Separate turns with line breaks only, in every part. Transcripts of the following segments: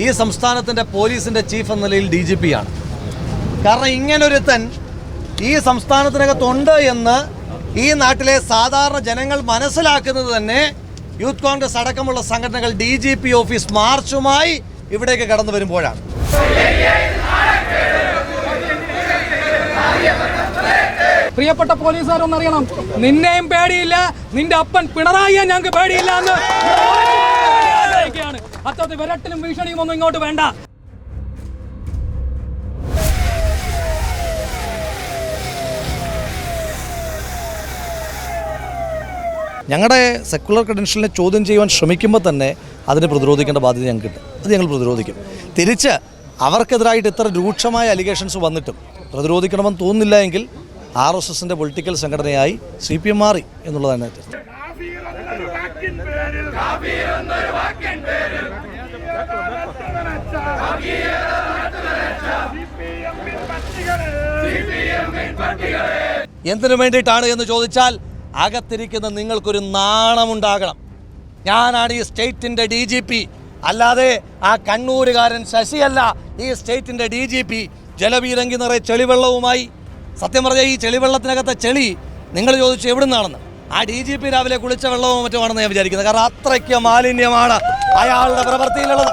ഈ സംസ്ഥാനത്തിന്റെ പോലീസിന്റെ ചീഫ് എന്ന നിലയിൽ ഡി ജി പി ആണ് കാരണം ഇങ്ങനൊരുത്തൻ ഈ സംസ്ഥാനത്തിനകത്തുണ്ട് എന്ന് ഈ നാട്ടിലെ സാധാരണ ജനങ്ങൾ മനസ്സിലാക്കുന്നത് തന്നെ യൂത്ത് കോൺഗ്രസ് അടക്കമുള്ള സംഘടനകൾ ഡി ജി പി ഓഫീസ് മാർച്ചുമായി ഇവിടേക്ക് കടന്നു വരുമ്പോഴാണ്
പ്രിയപ്പെട്ട പോലീസുകാരൊന്നറിയണം നിന്നെയും പേടിയില്ല നിന്റെ അപ്പൻ പിണറായിയെ ഞങ്ങൾക്ക് പേടിയില്ല എന്ന്. അത്തരത്തിൽ വിരട്ടിലും ഭീഷണിയും ഒന്നും ഇങ്ങോട്ട് വേണ്ട.
ഞങ്ങളുടെ സെക്കുലർ ക്രെഡൻഷ്യലിനെ ചോദ്യം ചെയ്യുവാൻ ശ്രമിക്കുമ്പോൾ തന്നെ അതിനെ പ്രതിരോധിക്കേണ്ട ബാധ്യത ഞങ്ങൾക്ക് ഞങ്ങൾക്കുണ്ട് അത് ഞങ്ങൾ പ്രതിരോധിക്കും. തിരിച്ച് അവർക്കെതിരായിട്ട് ഇത്ര രൂക്ഷമായ അലിഗേഷൻസ് വന്നിട്ടും പ്രതിരോധിക്കണമെന്ന് തോന്നുന്നില്ല എങ്കിൽ ആർ എസ് എസിന്റെ പൊളിറ്റിക്കൽ സംഘടനയായി സി പി എം മാറി എന്നുള്ളതാണ് ഏറ്റവും എന്തിനു വേണ്ടിയിട്ടാണ് എന്ന് ചോദിച്ചാൽ അകത്തിരിക്കുന്ന നിങ്ങൾക്കൊരു നാണമുണ്ടാകണം. ഞാനാണ് ഈ സ്റ്റേറ്റിന്റെ ഡി ജി പി. അല്ലാതെ ആ കണ്ണൂരുകാരൻ ശശിയല്ല ഈ സ്റ്റേറ്റിന്റെ ഡി ജി പി. ജലപീരങ്കി നിറയെ ചെളിവെള്ളവുമായി. സത്യം പറഞ്ഞാൽ ഈ ചെളിവെള്ളത്തിനകത്തെ ചെളി നിങ്ങൾ ചോദിച്ചു എവിടുന്നാണെന്ന്? ആ ഡി ജി പി രാവിലെ കുളിച്ച വെള്ളവും മറ്റുമാണെന്ന് ഞാൻ വിചാരിക്കുന്നത് കാരണം അത്രയ്ക്ക് മാലിന്യമാണ് അയാളുടെ പ്രവൃത്തിയിലുള്ളത്.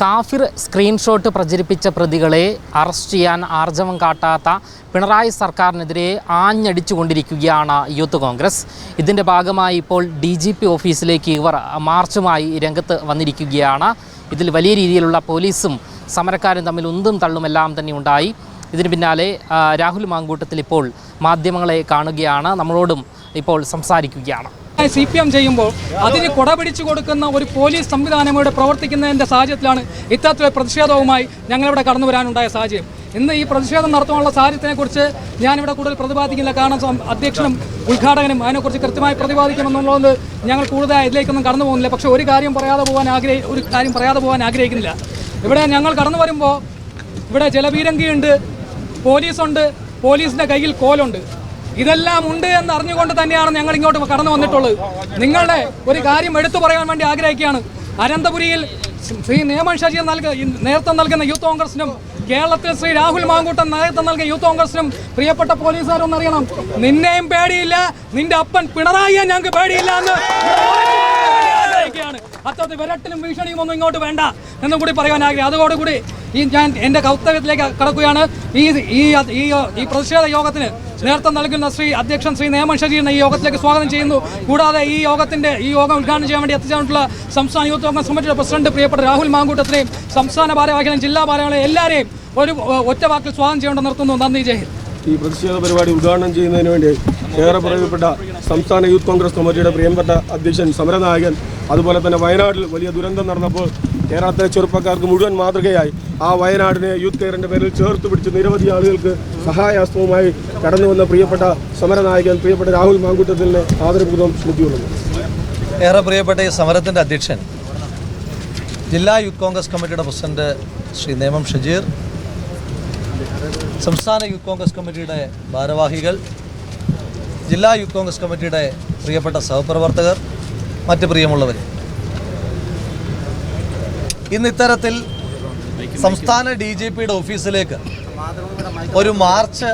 കാഫിർ
സ്ക്രീൻഷോട്ട് പ്രചരിപ്പിച്ച പ്രതികളെ അറസ്റ്റ് ചെയ്യാൻ ആർജവം കാട്ടാത്ത പിണറായി സർക്കാരിനെതിരെ ആഞ്ഞടിച്ചുകൊണ്ടിരിക്കുകയാണ് യൂത്ത് കോൺഗ്രസ്. ഇതിന്റെ ഭാഗമായി ഇപ്പോൾ ഡി ജി പി ഓഫീസിലേക്ക് ഇവർ മാർച്ചുമായി രംഗത്ത് വന്നിരിക്കുകയാണ്. ഇതിൽ വലിയ രീതിയിലുള്ള പോലീസും സമരക്കാരും തമ്മിൽ ഉന്തും തള്ളുമെല്ലാം തന്നെ ഉണ്ടായി. ഇതിന് പിന്നാലെ രാഹുൽ മാങ്കൂട്ടത്തിൽ ഇപ്പോൾ മാധ്യമങ്ങളെ കാണുകയാണ്. നമ്മളോടും ഇപ്പോൾ സംസാരിക്കുകയാണ്.
സി പി എം ചെയ്യുമ്പോൾ അതിന് കൊട പിടിച്ചു കൊടുക്കുന്ന ഒരു പോലീസ് സംവിധാനം ഇവിടെ പ്രവർത്തിക്കുന്നതിന്റെ സാഹചര്യത്തിലാണ് ഇത്തരത്തിലുള്ള പ്രതിഷേധവുമായി ഞങ്ങളിവിടെ കടന്നു വരാനുണ്ടായ സാഹചര്യം. ഇന്ന് ഈ പ്രതിഷേധം നടത്താനുള്ള സാഹചര്യത്തിനെക്കുറിച്ച് ഞാനിവിടെ കൂടുതൽ പ്രതിപാദിക്കില്ല കാരണം അധ്യക്ഷനും ഉദ്ഘാടകനും അതിനെക്കുറിച്ച് കൃത്യമായി പ്രതിപാദിക്കുമെന്നുള്ളത് ഞങ്ങൾ കൂടുതൽ ഇതിലേക്കൊന്നും കടന്നു പോകുന്നില്ല. പക്ഷേ ഒരു കാര്യം പറയാതെ പോകാൻ ആഗ്രഹി ഒരു കാര്യം പറയാതെ പോകാൻ ആഗ്രഹിക്കുന്നില്ല. ഇവിടെ ഞങ്ങൾ കടന്നു വരുമ്പോൾ ഇവിടെ ജലപീരങ്കിയുണ്ട് പോലീസുണ്ട് പോലീസിന്റെ കയ്യിൽ കോലുണ്ട്. ഇതെല്ലാം ഉണ്ട് എന്ന് അറിഞ്ഞുകൊണ്ട് തന്നെയാണ് ഞങ്ങൾ ഇങ്ങോട്ട് കടന്നു വന്നിട്ടുള്ളത്. നിങ്ങളുടെ ഒരു കാര്യം എടുത്തു പറയാൻ വേണ്ടി ആഗ്രഹിക്കുകയാണ്. അനന്തപുരിയിൽ ശ്രീ നിയമൻ ഷജീർ നൽക നേതൃത്വം നൽകുന്ന യൂത്ത് കോൺഗ്രസിനും കേരളത്തിൽ ശ്രീ രാഹുൽ മാങ്കൂട്ടൻ നേതൃത്വം നൽകിയ യൂത്ത് കോൺഗ്രസിനും പ്രിയപ്പെട്ട പോലീസുകാരൊന്നറിയണം നിന്നെയും പേടിയില്ല നിന്റെ അപ്പൻ പിണറായിയെ ഞങ്ങൾക്ക് പേടിയില്ല എന്ന് അത്തരത്തിൽ വിരട്ടിലും ഭീഷണിയും ഒന്നും ഇങ്ങോട്ട് വേണ്ട എന്നും കൂടി പറയാൻ ആഗ്രഹം. അതോടുകൂടി ഈ ഞാൻ എന്റെ കൗത്തവ്യത്തിലേക്ക് കടക്കുകയാണ്. ഈ ഈ ഈ പ്രതിഷേധ യോഗത്തിന് നേതൃത്വം നൽകുന്ന ശ്രീ അധ്യക്ഷൻ ശ്രീ നേമൻ ഷജീറിനെ ഈ യോഗത്തിലേക്ക് സ്വാഗതം ചെയ്യുന്നു. കൂടാതെ ഈ യോഗത്തിന്റെ ഈ യോഗം ഉദ്ഘാടനം ചെയ്യാൻ വേണ്ടി എത്തിച്ചേർന്നിട്ടുള്ള സംസ്ഥാന യൂത്ത് കോൺഗ്രസ് കമ്മിറ്റിയുടെ പ്രസിഡന്റ് പ്രിയപ്പെട്ട രാഹുൽ മാങ്കൂട്ടത്തിനെയും സംസ്ഥാന ഭാരവാഹികളെയും ജില്ലാ ഭാരവാഹികളെയും എല്ലാവരെയും ഒരു ഒറ്റ വാക്കിൽ സ്വാഗതം ചെയ്യേണ്ട നിർത്തുന്നു. നന്ദി. ജയ്
ഈ പ്രതിഷേധ പരിപാടി ഉദ്ഘാടനം ചെയ്യുന്നതിന് വേണ്ടി ഏറെ പ്രിയപ്പെട്ട സംസ്ഥാന യൂത്ത് കോൺഗ്രസ് കമ്മിറ്റിയുടെ പ്രിയപ്പെട്ട അധ്യക്ഷൻ സമരനായകൻ അതുപോലെ തന്നെ വയനാട്ടിൽ വലിയ ദുരന്തം നടന്നപ്പോൾ കേരളത്തിലെ ചെറുപ്പക്കാർക്ക് മുഴുവൻ മാതൃകയായി. ആ വയനാടിനെ യൂത്ത് കെയറിന്റെ പേരിൽ ചേർത്ത് പിടിച്ച് നിരവധി ആളുകൾക്ക് സഹായഹസ്തവുമായി കടന്നു വന്ന പ്രിയപ്പെട്ട സമരനായകൻ പ്രിയപ്പെട്ട രാഹുൽ മാങ്കുട്ടത്തിനെ ആദരപൂർവം സ്മൃതിയുള്ളത്
ഏറെ പ്രിയപ്പെട്ട ഈ സമരത്തിന്റെ അധ്യക്ഷൻ ജില്ലാ യൂത്ത് കോൺഗ്രസ് കമ്മിറ്റിയുടെ പ്രസിഡന്റ് ശ്രീ നേമം ഷജീർ സംസ്ഥാന യൂത്ത് കോൺഗ്രസ് കമ്മിറ്റിയുടെ ഭാരവാഹികൾ ജില്ലാ യൂത്ത് കോൺഗ്രസ് കമ്മിറ്റിയുടെ പ്രിയപ്പെട്ട സഹപ്രവർത്തകർ മറ്റ് പ്രിയമുള്ളവർ ഇന്ന് ഇത്തരത്തിൽ സംസ്ഥാന ഡി ജി പിയുടെ ഓഫീസിലേക്ക് ഒരു മാർച്ച്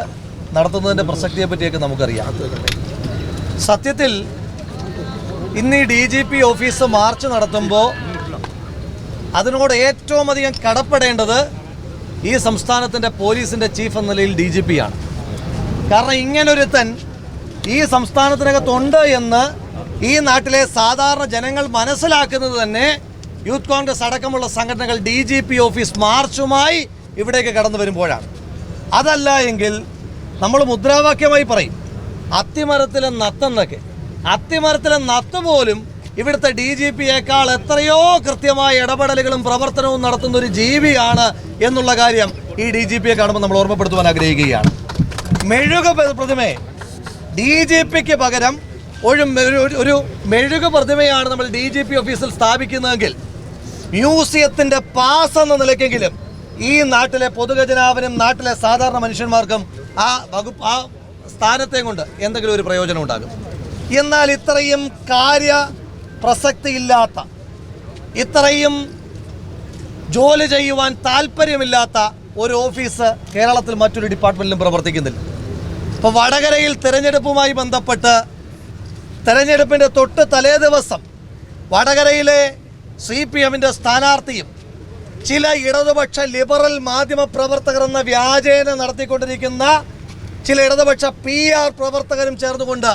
നടത്തുന്നതിന്റെ പ്രസക്തിയെ പറ്റിയൊക്കെ നമുക്കറിയാം. സത്യത്തിൽ ഇന്ന് ഈ D G P office march നടത്തുമ്പോൾ അതിനോട് ഏറ്റവും അധികം കടപ്പെടേണ്ടത് ഈ സംസ്ഥാനത്തിന്റെ പോലീസിന്റെ ചീഫ് എന്ന നിലയിൽ ഡി ജി പി ആണ്. കാരണം ഇങ്ങനൊരുത്തൻ ഈ സംസ്ഥാനത്തിനകത്തുണ്ട് എന്ന് ഈ നാട്ടിലെ സാധാരണ ജനങ്ങൾ മനസ്സിലാക്കുന്നത് തന്നെ യൂത്ത് കോൺഗ്രസ് അടക്കമുള്ള സംഘടനകൾ ഡി ജി പി ഓഫീസ് മാർച്ചുമായി ഇവിടേക്ക് കടന്നു വരുമ്പോഴാണ്. അതല്ല എങ്കിൽ നമ്മൾ മുദ്രാവാക്യമായി പറയും അത്തിമരത്തിലെ നത്തെന്നൊക്കെ. അത്തിമരത്തിലെ നത്ത് പോലും ഇവിടുത്തെ ഡി ജി പിയേക്കാൾ എത്രയോ കൃത്യമായ ഇടപെടലുകളും പ്രവർത്തനവും നടത്തുന്ന ഒരു ജീവിയാണ് എന്നുള്ള കാര്യം ഈ ഡി ജി പിയെ കാണുമ്പോൾ നമ്മൾ ഓർമ്മപ്പെടുത്തുവാൻ ആഗ്രഹിക്കുകയാണ്. മെഴുക പ്ര- പ്രതിമയെ ഡി ജി പിക്ക് പകരം ഒരു ഒരു- മെഴുക പ്രതിമയാണ് നമ്മൾ ഡി ജി പി ഓഫീസിൽ സ്ഥാപിക്കുന്നതെങ്കിൽ മ്യൂസിയത്തിന്റെ പാസ് എന്ന നിലയ്ക്കെങ്കിലും ഈ നാട്ടിലെ പൊതുഖജനാവിനും നാട്ടിലെ സാധാരണ മനുഷ്യന്മാർക്കും ആ വകുപ്പ് ആ സ്ഥാനത്തെ കൊണ്ട് എന്തെങ്കിലും ഒരു പ്രയോജനം ഉണ്ടാകും. എന്നാൽ ഇത്രയും കാര്യ പ്രസക്തിയില്ലാത്ത ഇത്രയും ജോലി ചെയ്യുവാൻ താല്പര്യമില്ലാത്ത ഒരു ഓഫീസ് കേരളത്തിൽ മറ്റൊരു ഡിപ്പാർട്ട്മെന്റിലും പ്രവർത്തിക്കുന്നില്ല. ഇപ്പോൾ വടകരയിൽ തിരഞ്ഞെടുപ്പുമായി ബന്ധപ്പെട്ട് തെരഞ്ഞെടുപ്പിന്റെ തൊട്ട് തലേ ദിവസം വടകരയിലെ സി പി എമ്മിന്റെ സ്ഥാനാർത്ഥിയും ചില ഇടതുപക്ഷ ലിബറൽ മാധ്യമ പ്രവർത്തകർ എന്ന വ്യാജേന നടത്തിക്കൊണ്ടിരിക്കുന്ന ചില ഇടതുപക്ഷ പി ആർ പ്രവർത്തകരും ചേർന്നുകൊണ്ട്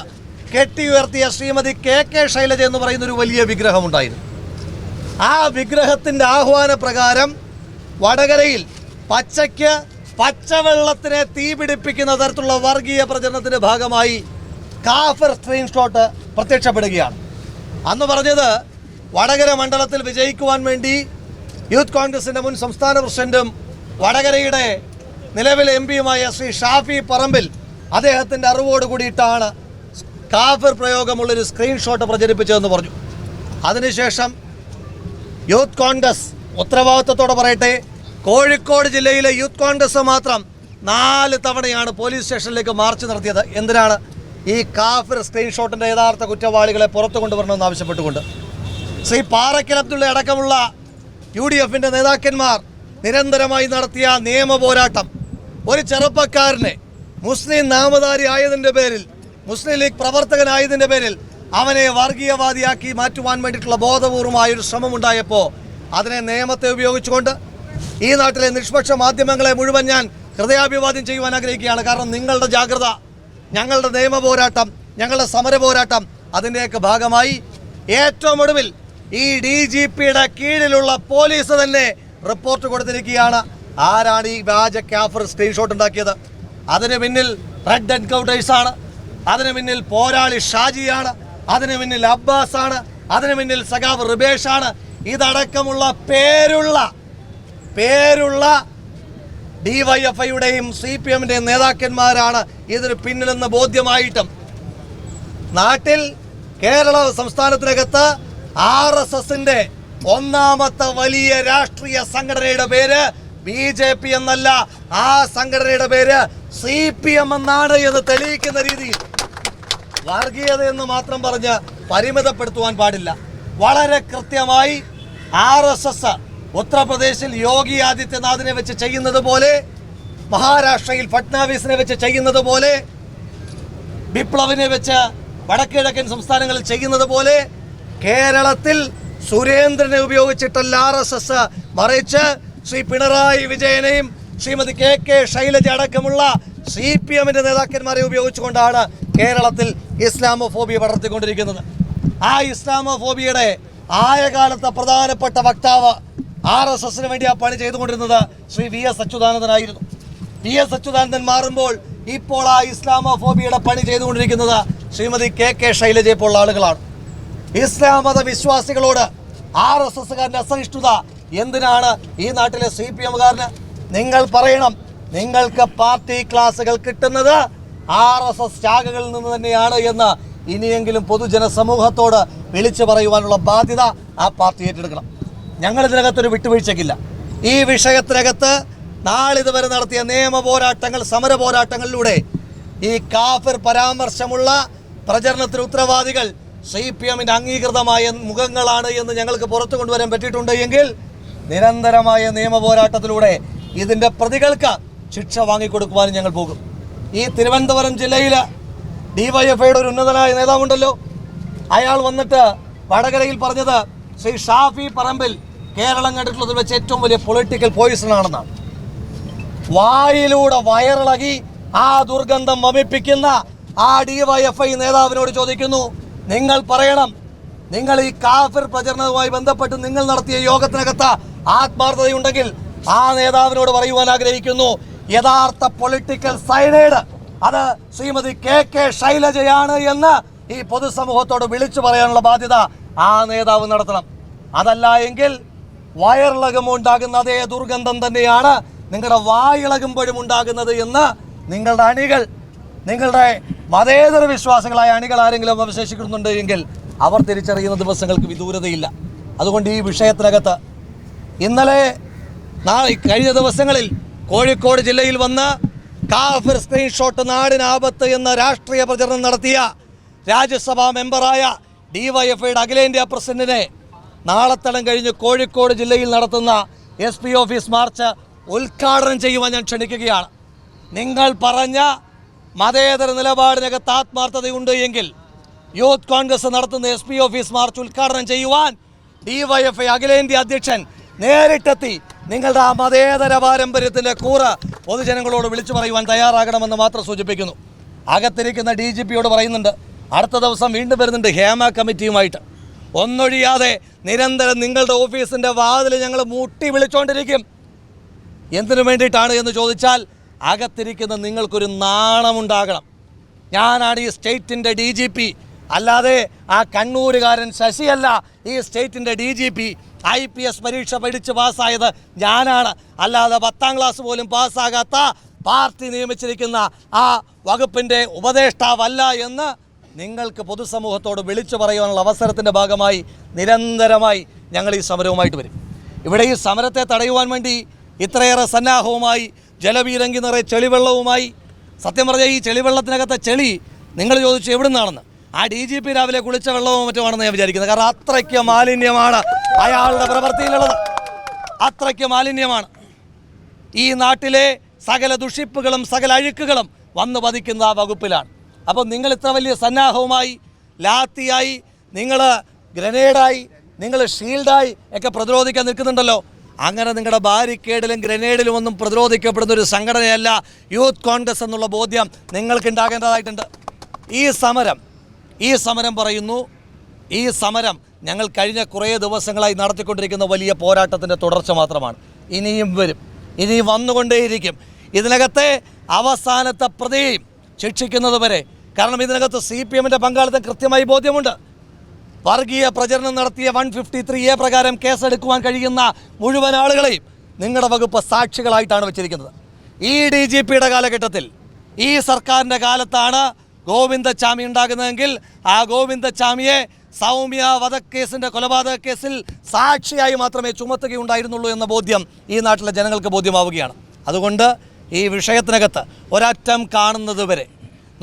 കെട്ടിയുയർത്തിയ ശ്രീമതി കെ കെ ശൈലജ എന്ന് പറയുന്ന ഒരു വലിയ വിഗ്രഹമുണ്ടായിരുന്നു. ആ വിഗ്രഹത്തിന്റെ ആഹ്വാന പ്രകാരം വടകരയിൽ പച്ചയ്ക്ക് പച്ചവെള്ളത്തിനെ തീപിടിപ്പിക്കുന്ന തരത്തിലുള്ള വർഗീയ പ്രചരണത്തിന്റെ ഭാഗമായി കാഫർ സ്ക്രീൻഷോട്ട് പ്രത്യക്ഷപ്പെടുകയാണ്. അന്ന് പറഞ്ഞത് വടകര മണ്ഡലത്തിൽ വിജയിക്കുവാൻ വേണ്ടി യൂത്ത് കോൺഗ്രസിന്റെ മുൻ സംസ്ഥാന പ്രസിഡന്റും വടകരയുടെ നിലവിലെ എം പിയുമായ ശ്രീ ഷാഫി പറമ്പിൽ അദ്ദേഹത്തിന്റെ അറിവോട് കൂടിയിട്ടാണ് കാഫർ പ്രയോഗമുള്ളൊരു സ്ക്രീൻഷോട്ട് പ്രചരിപ്പിച്ചതെന്ന് പറഞ്ഞു. അതിനുശേഷം യൂത്ത് കോൺഗ്രസ് ഉത്തരവാദിത്വത്തോടെ പറയട്ടെ കോഴിക്കോട് ജില്ലയിലെ യൂത്ത് കോൺഗ്രസ് മാത്രം നാല് തവണയാണ് പോലീസ് സ്റ്റേഷനിലേക്ക് മാർച്ച് നടത്തിയത്. എന്തിനാണ്? ഈ കാഫിർ സ്ക്രീൻഷോട്ടിന്റെ യഥാർത്ഥ കുറ്റവാളികളെ പുറത്തു കൊണ്ടുവരണമെന്ന് ആവശ്യപ്പെട്ടുകൊണ്ട് ശ്രീ പാറയ്ക്കൽ അബ്ദുള്ള അടക്കമുള്ള യു ഡി എഫിന്റെ നേതാക്കന്മാർ നിരന്തരമായി നടത്തിയ നിയമ പോരാട്ടം. ഒരു ചെറുപ്പക്കാരനെ മുസ്ലിം നാമധാരി ആയതിന്റെ പേരിൽ മുസ്ലിം ലീഗ് പ്രവർത്തകനായതിന്റെ പേരിൽ അവനെ വർഗീയവാദിയാക്കി മാറ്റുവാൻ വേണ്ടിയിട്ടുള്ള ബോധപൂർവമായ ഒരു ശ്രമം ഉണ്ടായപ്പോൾ അതിനെ നിയമത്തെ ഉപയോഗിച്ചുകൊണ്ട് ഈ നാട്ടിലെ നിഷ്പക്ഷ മാധ്യമങ്ങളെ മുഴുവൻ ഞാൻ ഹൃദയാഭിവാദ്യം ചെയ്യുവാൻ ആഗ്രഹിക്കുകയാണ്. കാരണം നിങ്ങളുടെ ജാഗ്രത ഞങ്ങളുടെ നിയമ പോരാട്ടം ഞങ്ങളുടെ സമര പോരാട്ടം അതിന്റെയൊക്കെ ഭാഗമായി ഏറ്റവും ഒടുവിൽ ഈ ഡി ജി പിയുടെ കീഴിലുള്ള പോലീസ് തന്നെ റിപ്പോർട്ട് കൊടുത്തിരിക്കുകയാണ്. ആരാണ് ഈ വ്യാജ ക്യാഫർ സ്ക്രീൻഷോട്ട് ഉണ്ടാക്കിയത്? അതിന് പിന്നിൽ റെഡ് എൻകൗണ്ടേഴ്സ് ആണ്. അതിന് പിന്നിൽ പോരാളി ഷാജിയാണ്. അതിന് പിന്നിൽ അബ്ബാസ് ആണ്. അതിന് പിന്നിൽ സഖാവ് റിബേഷ് ആണ്. ഇതടക്കമുള്ള പേരുള്ള പേരുള്ള ഡിവൈഎഫ്ഐയുടെയും സി പി എമ്മിന്റെയും നേതാക്കന്മാരാണ് ഇതിന് പിന്നിലെന്ന് ബോധ്യമായിട്ടും നാട്ടിൽ കേരള സംസ്ഥാനത്തിനകത്ത് ആർ എസ് എസിന്റെ ഒന്നാമത്തെ വലിയ രാഷ്ട്രീയ സംഘടനയുടെ പേര് ബി ജെ പി എന്നല്ല. ആ സംഘടനയുടെ പേര് സി പി എം എന്നാണ് എന്ന് തെളിയിക്കുന്ന രീതിയിൽ വർഗീയത എന്ന് മാത്രം പറഞ്ഞ് പരിമിതപ്പെടുത്തുവാൻ പാടില്ല. വളരെ കൃത്യമായി ആർ എസ് എസ് ഉത്തർപ്രദേശിൽ യോഗി ആദിത്യനാഥിനെ വെച്ച് ചെയ്യുന്നത് പോലെ മഹാരാഷ്ട്രയിൽ ഫട്നാവിസിനെ വെച്ച് ചെയ്യുന്നത് പോലെ വിപ്ലവിനെ വെച്ച് വടക്കിഴക്കൻ സംസ്ഥാനങ്ങളിൽ ചെയ്യുന്നത് പോലെ കേരളത്തിൽ സുരേന്ദ്രനെ ഉപയോഗിച്ചിട്ടല്ല ആർ എസ് എസ് മറിച്ച് ശ്രീ പിണറായി വിജയനെയും ശ്രീമതി കെ കെ ശൈലജ അടക്കമുള്ള സി പി എമ്മിന്റെ നേതാക്കന്മാരെ ഉപയോഗിച്ചുകൊണ്ടാണ് കേരളത്തിൽ ഇസ്ലാമോഫോബിയ വളർത്തിക്കൊണ്ടിരിക്കുന്നത് ആ ഇസ്ലാമോഫോബിയയുടെ ആയ കാലത്തെ പ്രധാനപ്പെട്ട വക്താവ് ആർ എസ് എസിന് വേണ്ടി ആ പണി ചെയ്തുകൊണ്ടിരുന്നത് ശ്രീ വി എസ് അച്യുതാനന്ദനായിരുന്നു. വി എസ് അച്യുതാനന്ദൻ മാറുമ്പോൾ ഇപ്പോൾ ആ ഇസ്ലാമോഫോബിയുടെ പണി ചെയ്തുകൊണ്ടിരിക്കുന്നത് ശ്രീമതി കെ കെ ശൈലജയെ പോലുള്ള ആളുകളാണ്. ഇസ്ലാം മത വിശ്വാസികളോട് ആർ എസ് എസ്സുകാരന്റെ അസഹിഷ്ണുത എന്തിനാണ് ഈ നാട്ടിലെ സി പി എമ്മുകാരന്? നിങ്ങൾ പറയണം നിങ്ങൾക്ക് പാർട്ടി ക്ലാസുകൾ കിട്ടുന്നത് ആർ എസ് എസ് ശാഖകളിൽ നിന്ന് തന്നെയാണ് എന്ന് ഇനിയെങ്കിലും പൊതുജനസമൂഹത്തോട് വിളിച്ചു പറയുവാനുള്ള ബാധ്യത ആ പാർട്ടി ഏറ്റെടുക്കണം. ഞങ്ങൾ ഇതിനകത്തൊരു വിട്ടുവീഴ്ചയ്ക്കില്ല ഈ വിഷയത്തിനകത്ത് നാളിതുവരെ നടത്തിയ നിയമ പോരാട്ടങ്ങൾ സമര പോരാട്ടങ്ങളിലൂടെ ഈ കാഫിർ പരാമർശമുള്ള പ്രചരണത്തിന് ഉത്തരവാദികൾ സി പി എമ്മിന്റെ അംഗീകൃതമായ മുഖങ്ങളാണ് എന്ന് ഞങ്ങൾക്ക് പുറത്തു കൊണ്ടുവരാൻ പറ്റിയിട്ടുണ്ട് എങ്കിൽ നിരന്തരമായ നിയമ പോരാട്ടത്തിലൂടെ ഇതിന്റെ പ്രതികൾക്ക് ശിക്ഷ വാങ്ങിക്കൊടുക്കുവാനും ഞങ്ങൾ പോകും. ഈ തിരുവനന്തപുരം ജില്ലയിൽ ഡിവൈഎഫ്ഐയുടെ ഒരു ഉന്നതനായ നേതാവുണ്ടല്ലോ. അയാൾ വന്നിട്ട് വടകരയിൽ പറഞ്ഞത് ശ്രീ ഷാഫി പറമ്പിൽ കേരളം കണ്ടിട്ടുള്ളതിൽ വെച്ച് ഏറ്റവും വലിയ പൊളിറ്റിക്കൽ പോയിസൺ ആണെന്നാണ്. വായിലൂടെ വയറിളകി ആ ദുർഗന്ധം വമിപ്പിക്കുന്ന ആ ഡി വൈ എഫ് ഐ നേതാവിനോട് ചോദിക്കുന്നു നിങ്ങൾ പറയണം നിങ്ങൾ ഈ കാഫിർ പ്രചരണവുമായി ബന്ധപ്പെട്ട് നിങ്ങൾ നടത്തിയ യോഗത്തിനകത്ത് ആത്മാർത്ഥതയുണ്ടെങ്കിൽ ആ നേതാവിനോട് പറയുവാൻ ആഗ്രഹിക്കുന്നു യഥാർത്ഥ പൊളിറ്റിക്കൽ സൈനേഡ് അത് ശ്രീമതി കെ കെ ശൈലജയാണ് എന്ന് ഈ പൊതുസമൂഹത്തോട് വിളിച്ചു പറയാനുള്ള ബാധ്യത ആ നേതാവ് നടത്തണം. അതല്ല എങ്കിൽ വയറിളകുമ്പോൾ ഉണ്ടാകുന്ന അതേ ദുർഗന്ധം തന്നെയാണ് നിങ്ങളുടെ വായിളകുമ്പോഴും ഉണ്ടാകുന്നത് എന്ന് നിങ്ങളുടെ അണികൾ നിങ്ങളുടെ മതേതര വിശ്വാസങ്ങളായ അണികൾ ആരെങ്കിലും അവശേഷിക്കുന്നുണ്ട് എങ്കിൽ അവർ തിരിച്ചറിയുന്ന ദിവസങ്ങൾക്ക് വിദൂരതയില്ല. അതുകൊണ്ട് ഈ വിഷയത്തിനകത്ത് ഇന്നലെ കഴിഞ്ഞ ദിവസങ്ങളിൽ കോഴിക്കോട് ജില്ലയിൽ വന്ന് കാഫിർ സ്ക്രീൻഷോട്ട് നാടിനാപത്ത് എന്ന രാഷ്ട്രീയ പ്രചരണം നടത്തിയ രാജ്യസഭാ മെമ്പറായ ഡിവൈഎഫ്ഐയുടെ അഖിലേന്ത്യാ പ്രസിഡന്റിനെ നാളത്തടം കഴിഞ്ഞ് കോഴിക്കോട് ജില്ലയിൽ നടത്തുന്ന എസ് പി ഓഫീസ് മാർച്ച് ഉദ്ഘാടനം ചെയ്യുവാൻ ഞാൻ ക്ഷണിക്കുകയാണ്. നിങ്ങൾ പറഞ്ഞ മതേതര നിലപാടിനകത്ത് ആത്മാർത്ഥതയുണ്ട് എങ്കിൽ യൂത്ത് കോൺഗ്രസ് നടത്തുന്ന എസ് പി ഓഫീസ് മാർച്ച് ഉദ്ഘാടനം ചെയ്യുവാൻ ഡിവൈഎഫ്ഐ അഖിലേന്ത്യാ അധ്യക്ഷൻ നേരിട്ടെത്തി നിങ്ങളുടെ ആ മതേതര പാരമ്പര്യത്തിന്റെ കൂറ് പൊതുജനങ്ങളോട് വിളിച്ചു പറയുവാൻ തയ്യാറാകണമെന്ന് മാത്രം സൂചിപ്പിക്കുന്നു. അകത്തിരിക്കുന്ന ഡി ജി പിയോട് പറയുന്നുണ്ട് അടുത്ത ദിവസം വീണ്ടും വരുന്നുണ്ട് ഹേമ കമ്മിറ്റിയുമായിട്ട്. ഒന്നൊഴിയാതെ നിരന്തരം നിങ്ങളുടെ ഓഫീസിന്റെ വാതിൽ ഞങ്ങൾ മുട്ടി വിളിച്ചുകൊണ്ടിരിക്കും എന്തിനു വേണ്ടിയിട്ടാണ് എന്ന് ചോദിച്ചാൽ അകത്തിരിക്കുന്ന നിങ്ങൾക്കൊരു നാണമുണ്ടാകണം. ഞാനാണ് ഈ സ്റ്റേറ്റിന്റെ ഡി ജി പി. അല്ലാതെ ആ കണ്ണൂരുകാരൻ ശശിയല്ല ഈ സ്റ്റേറ്റിന്റെ D G P. I P S പരീക്ഷ പഠിച്ച് പാസ്സായത് ഞാനാണ്. അല്ലാതെ പത്താം ക്ലാസ് പോലും പാസ്സാകാത്ത പാർട്ടി നിയമിച്ചിരിക്കുന്ന ആ വകുപ്പിന്റെ ഉപദേഷ്ടാവല്ല എന്ന് നിങ്ങൾക്ക് പൊതുസമൂഹത്തോട് വിളിച്ചു പറയാനുള്ള അവസരത്തിന്റെ ഭാഗമായി നിരന്തരമായി ഞങ്ങൾ ഈ സമരവുമായിട്ട് വരും. ഇവിടെ ഈ സമരത്തെ തടയുവാൻ വേണ്ടി ഇത്രയേറെ സന്നാഹവുമായി ജലപീരങ്കി നിറയെ ചെളിവെള്ളവുമായി സത്യം പറഞ്ഞാൽ ഈ ചെളിവെള്ളത്തിനകത്തെ ചെളി നിങ്ങൾ ചോദിച്ചു എവിടെ നിന്നാണെന്ന് ആ ഡി ജി പി രാവിലെ കുളിച്ച വെള്ളവും മറ്റുമാണെന്ന് ഞാൻ വിചാരിക്കുന്നത് കാരണം അത്രയ്ക്ക് മാലിന്യമാണ് അയാളുടെ പ്രവൃത്തിയിലുള്ളത്. അത്രയ്ക്ക് മാലിന്യമാണ്. ഈ നാട്ടിലെ സകല ദുഷിപ്പുകളും സകല അഴുക്കുകളും വന്നു പതിക്കുന്ന ആ വകുപ്പിലാണ്. അപ്പോൾ നിങ്ങൾ ഇത്ര വലിയ സന്നാഹവുമായി ലാത്തിയായി നിങ്ങൾ ഗ്രനേഡായി നിങ്ങൾ ഷീൽഡായി ഒക്കെ പ്രതിരോധിക്കാൻ നിൽക്കുന്നുണ്ടല്ലോ. അങ്ങനെ നിങ്ങളുടെ ബാരിക്കേഡിലും ഗ്രനേഡിലും ഒന്നും പ്രതിരോധിക്കപ്പെടുന്ന ഒരു സംഘടനയല്ല യൂത്ത് കോൺഗ്രസ് എന്നുള്ള ബോധ്യം നിങ്ങൾക്ക് ഉണ്ടാകേണ്ടതായിട്ടുണ്ട് ഈ സമരം ഈ സമരം പറയുന്നു ഈ സമരം ഞങ്ങൾ കഴിഞ്ഞ കുറേ ദിവസങ്ങളായി നടത്തിക്കൊണ്ടിരിക്കുന്ന വലിയ പോരാട്ടത്തിന്റെ തുടർച്ച മാത്രമാണ്. ഇനിയും വരും. ഇനി വന്നുകൊണ്ടേയിരിക്കും. ഇതിനകത്തെ അവസാനത്തെ പ്രതിയും ശിക്ഷിക്കുന്നത് വരെ കാരണം ഇതിനകത്ത് സി പി എമ്മിന്റെ പങ്കാളിത്തം കൃത്യമായി ബോധ്യമുണ്ട്. വർഗീയ പ്രചരണം നടത്തിയ വൺ ഫിഫ്റ്റി ത്രീ എ പ്രകാരം കേസെടുക്കുവാൻ കഴിയുന്ന മുഴുവൻ ആളുകളെയും നിങ്ങളുടെ വകുപ്പ് സാക്ഷികളായിട്ടാണ് വെച്ചിരിക്കുന്നത്. ഈ ഡി ജി പിയുടെ കാലഘട്ടത്തിൽ ഈ സർക്കാരിന്റെ കാലത്താണ് ഗോവിന്ദച്ചാമി ഉണ്ടാകുന്നതെങ്കിൽ ആ ഗോവിന്ദച്ചാമിയെ സൗമ്യ വധക്കേസിന്റെ കൊലപാതക കേസിൽ സാക്ഷിയായി മാത്രമേ ചുമത്തുകയുണ്ടായിരുന്നുള്ളൂ എന്ന ബോധ്യം ഈ നാട്ടിലെ ജനങ്ങൾക്ക് ബോധ്യമാവുകയാണ്. അതുകൊണ്ട് ഈ വിഷയത്തിനകത്ത് ഒരറ്റം കാണുന്നത് വരെ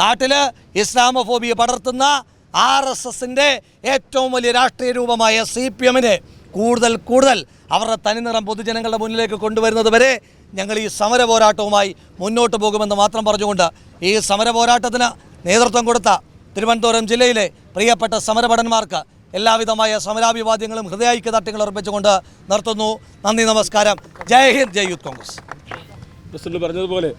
നാട്ടിൽ ഇസ്ലാമോഫോബിയ പടർത്തുന്ന ആർ എസ് എസിന്റെ ഏറ്റവും വലിയ രാഷ്ട്രീയ രൂപമായ സി പി എമ്മിനെ കൂടുതൽ കൂടുതൽ അവരുടെ തനിനിറം പൊതുജനങ്ങളുടെ മുന്നിലേക്ക് കൊണ്ടുവരുന്നത് വരെ ഞങ്ങൾ ഈ സമര പോരാട്ടവുമായി മുന്നോട്ട് പോകുമെന്ന് മാത്രം പറഞ്ഞുകൊണ്ട് ഈ സമര പോരാട്ടത്തിന് നേതൃത്വം കൊടുത്ത തിരുവനന്തപുരം ജില്ലയിലെ പ്രിയപ്പെട്ട സമരഭടന്മാർക്ക് എല്ലാവിധമായ സമരാഭിവാദ്യങ്ങളും ഹൃദയൈക്യദാർഢ്യങ്ങൾ അർപ്പിച്ചുകൊണ്ട് നിർത്തുന്നു. നന്ദി നമസ്കാരം. ജയ് ഹിന്ദ് ജയ് യൂത്ത് കോൺഗ്രസ്.
പറഞ്ഞതുപോലെ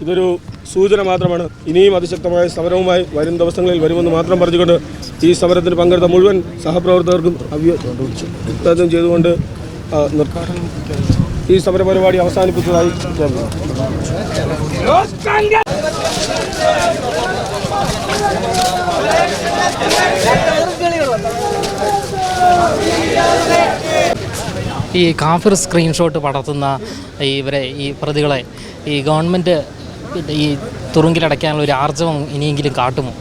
ഇതൊരു സൂചന മാത്രമാണ്. ഇനിയും അതിശക്തമായ സമരവുമായി വരും ദിവസങ്ങളിൽ വരുമെന്ന് മാത്രം പറഞ്ഞുകൊണ്ട് ഈ സമരത്തിന് പങ്കെടുത്ത മുഴുവൻ സഹപ്രവർത്തകർക്കും അഭിവാദ്യം ചെയ്തുകൊണ്ട് ഈ സമര ഈ സമരപരിപാടി അവസാനിപ്പിച്ചതായി
ഈ കാഫിർ സ്ക്രീൻഷോട്ട് പടർത്തുന്ന ഇവരെ ഈ പ്രതികളെ ഈ ഗവൺമെന്റ് ഈ തുറുങ്കിലടയ്ക്കാനുള്ള ഒരു ആർജവം ഇനിയെങ്കിലും കാട്ടുമോ?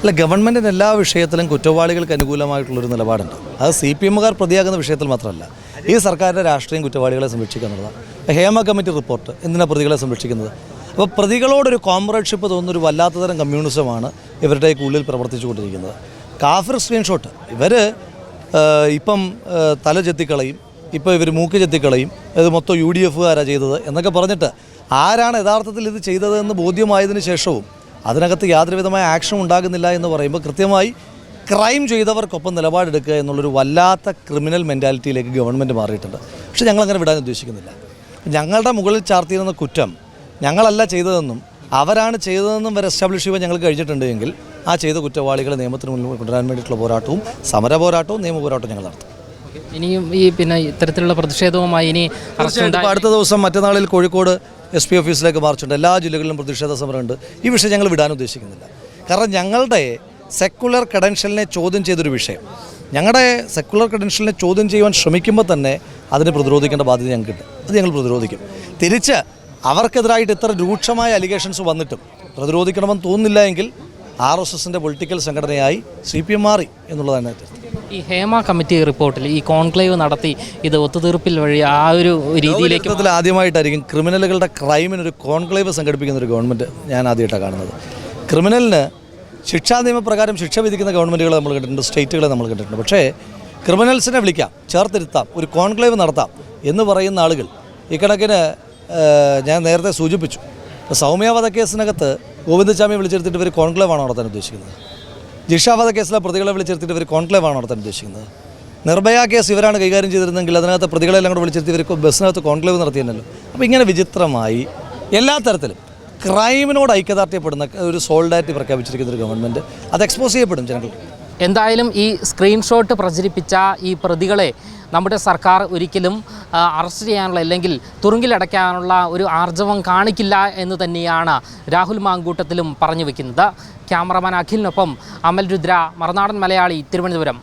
അല്ല ഗവൺമെന്റിന് എല്ലാ വിഷയത്തിലും കുറ്റവാളികൾക്ക് അനുകൂലമായിട്ടുള്ളൊരു നിലപാടുണ്ട്. അത് സി പി എമ്മുകാർ പ്രതിയാകുന്ന വിഷയത്തിൽ മാത്രമല്ല ഈ സർക്കാരിന്റെ രാഷ്ട്രീയം കുറ്റവാളികളെ സംരക്ഷിക്കുക എന്നുള്ളതാണ്. ഹേമ കമ്മിറ്റി റിപ്പോർട്ട് എന്തിനാണ് പ്രതികളെ സംരക്ഷിക്കുന്നത്? അപ്പോൾ പ്രതികളോടൊരു കോംറേഡ്ഷിപ്പ് തോന്നുന്ന ഒരു വല്ലാത്ത തരം കമ്മ്യൂണിസമാണ് ഇവരുടെ ഉള്ളിൽ പ്രവർത്തിച്ചുകൊണ്ടിരിക്കുന്നത്. കാഫിർ സ്ക്രീൻഷോട്ട് ഇവർ ഇപ്പം തല ചെത്തിക്കളയും ഇപ്പോൾ ഇവർ മൂക്ക് ചെത്തിക്കളയും ഇത് മൊത്തം യു ഡി എഫുകാരാണ് ചെയ്തത് എന്നൊക്കെ പറഞ്ഞിട്ട് ആരാണ് യഥാർത്ഥത്തിൽ ഇത് ചെയ്തതെന്ന് ബോധ്യമായതിനു ശേഷവും അതിനകത്ത് യാതൊരുവിധമായ ആക്ഷൻ ഉണ്ടാകുന്നില്ല എന്ന് പറയുമ്പോൾ കൃത്യമായി ക്രൈം ചെയ്തവർക്കൊപ്പം നിലപാടെടുക്കുക എന്നുള്ളൊരു വല്ലാത്ത ക്രിമിനൽ മെന്റാലിറ്റിയിലേക്ക് ഗവൺമെന്റ് മാറിയിട്ടുണ്ട്. പക്ഷേ ഞങ്ങളങ്ങനെ വിടാൻ ഉദ്ദേശിക്കുന്നില്ല. ഞങ്ങളുടെ മുകളിൽ ചാർത്തിയിരുന്ന കുറ്റം ഞങ്ങളല്ല ചെയ്തതെന്നും അവരാണ് ചെയ്തതെന്നും വരെ എസ്റ്റാബ്ലിഷ് ചെയ്യുവാൻ ഞങ്ങൾ കഴിഞ്ഞിട്ടുണ്ടെങ്കിൽ ആ ചെയ്ത കുറ്റവാളികളെ നിയമത്തിന് മുന്നിൽ കൊണ്ടുവരാൻ വേണ്ടിയിട്ടുള്ള പോരാട്ടവും സമര പോരാട്ടവും നിയമ പോരാട്ടവും ഞങ്ങൾ നടത്തും.
ഇനിയും ഈ പിന്നെ ഇത്തരത്തിലുള്ള പ്രതിഷേധവുമായി ഇനി
തീർച്ചയായിട്ടും. അടുത്ത ദിവസം മറ്റന്നാളിൽ കോഴിക്കോട് എസ് പി ഓഫീസിലേക്ക് മാർച്ചുണ്ട്. എല്ലാ ജില്ലകളിലും പ്രതിഷേധ സമരമുണ്ട്. ഈ വിഷയം ഞങ്ങൾ വിടാൻ ഉദ്ദേശിക്കുന്നില്ല. കാരണം ഞങ്ങളുടെ സെക്കുലർ ക്രെഡൻഷ്യലിനെ ചോദ്യം ചെയ്തൊരു വിഷയം. ഞങ്ങളുടെ സെക്കുലർ ക്രെഡൻഷ്യലിനെ ചോദ്യം ചെയ്യുവാൻ ശ്രമിക്കുമ്പോൾ തന്നെ അതിനെ പ്രതിരോധിക്കേണ്ട ബാധ്യത ഞങ്ങൾക്കുണ്ട് അത് ഞങ്ങൾ പ്രതിരോധിക്കും. തിരിച്ച് അവർക്കെതിരായിട്ട് ഇത്ര രൂക്ഷമായ അലിഗേഷൻസ് വന്നിട്ടും പ്രതിരോധിക്കണമെന്ന് തോന്നുന്നില്ല എങ്കിൽ ആർ എസ് എസിന്റെ പൊളിറ്റിക്കൽ സംഘടനയായി സി പി എം മാറി എന്നുള്ളതാണ് ഏറ്റവും
ഈ ഹേമ കമ്മിറ്റി റിപ്പോർട്ടിൽ ഈ കോൺക്ലേവ് നടത്തി ഇത് ഒത്തുതീർപ്പിൽ വഴി ആ ഒരു രീതിയിലേക്ക്
ആദ്യമായിട്ടായിരിക്കും ക്രിമിനലുകളുടെ ക്രൈമിനൊരു കോൺക്ലേവ് സംഘടിപ്പിക്കുന്ന ഒരു ഗവൺമെന്റ് ഞാൻ ആദ്യമായിട്ടാണ് കാണുന്നത്. ക്രിമിനലിന് ശിക്ഷാ നിയമപ്രകാരം ശിക്ഷ വിധിക്കുന്ന ഗവൺമെന്റുകൾ നമ്മൾ കണ്ടിട്ടുണ്ട് സ്റ്റേറ്റുകളെ നമ്മൾ കണ്ടിട്ടുണ്ട്. പക്ഷേ ക്രിമിനൽസിനെ വിളിക്കാം ചേർത്തിരുത്താം ഒരു കോൺക്ലേവ് നടത്താം എന്ന് പറയുന്ന ആളുകൾ ഇക്കണക്കിന് ഞാൻ നേരത്തെ സൂചിപ്പിച്ചു. സൗമ്യ വധക്കേസിനകത്ത് ഗോവിന്ദസ്വാമി വിളിച്ചെടുത്തിട്ട് ഇവർ കോൺക്ലേവ് ആണ് നടത്താൻ ഉദ്ദേശിക്കുന്നത്? ജിഷ കേസിലെ പ്രതികളെ വിളിച്ചെടുത്തിട്ട് ഇവർ കോൺക്ലേവാണ് നടത്താൻ ഉദ്ദേശിക്കുന്നത്? നിർഭയ കേസ് ഇവരാണ് കൈകാര്യം ചെയ്തിരുന്നെങ്കിൽ അതിനകത്ത് പ്രതികളെല്ലാം കൂടെ വിളിച്ചെടുത്ത് ഇവർ ബസ്സിനകത്ത് കോൺക്ലേവ് നടത്തിയെന്നല്ലോ. അപ്പോൾ ഇങ്ങനെ വിചിത്രമായി എല്ലാ തരത്തിലും ക്രൈമിനോട് ഐക്യദാർഢ്യപ്പെടുന്ന ഒരു സോൾഡാരിറ്റി പ്രഖ്യാപിച്ചിരിക്കുന്ന ഒരു ഗവൺമെന്റ് അത് എക്സ്പോസ് ചെയ്യപ്പെടും ജനങ്ങൾ
എന്തായാലും ഈ സ്ക്രീൻഷോട്ട് പ്രചരിപ്പിച്ച ഈ പ്രതികളെ നമ്മുടെ സർക്കാർ ഒരിക്കലും അറസ്റ്റ് ചെയ്യാനുള്ള അല്ലെങ്കിൽ തുറുങ്കിലടയ്ക്കാനുള്ള ഒരു ആർജവം കാണിക്കില്ല എന്ന് തന്നെയാണ് രാഹുൽ മാങ്കൂട്ടത്തിലും പറഞ്ഞു വയ്ക്കുന്നത് ക്യാമറമാൻ അഖിലിനൊപ്പം അമൽ രുദ്ര മറുനാടൻ മലയാളി തിരുവനന്തപുരം.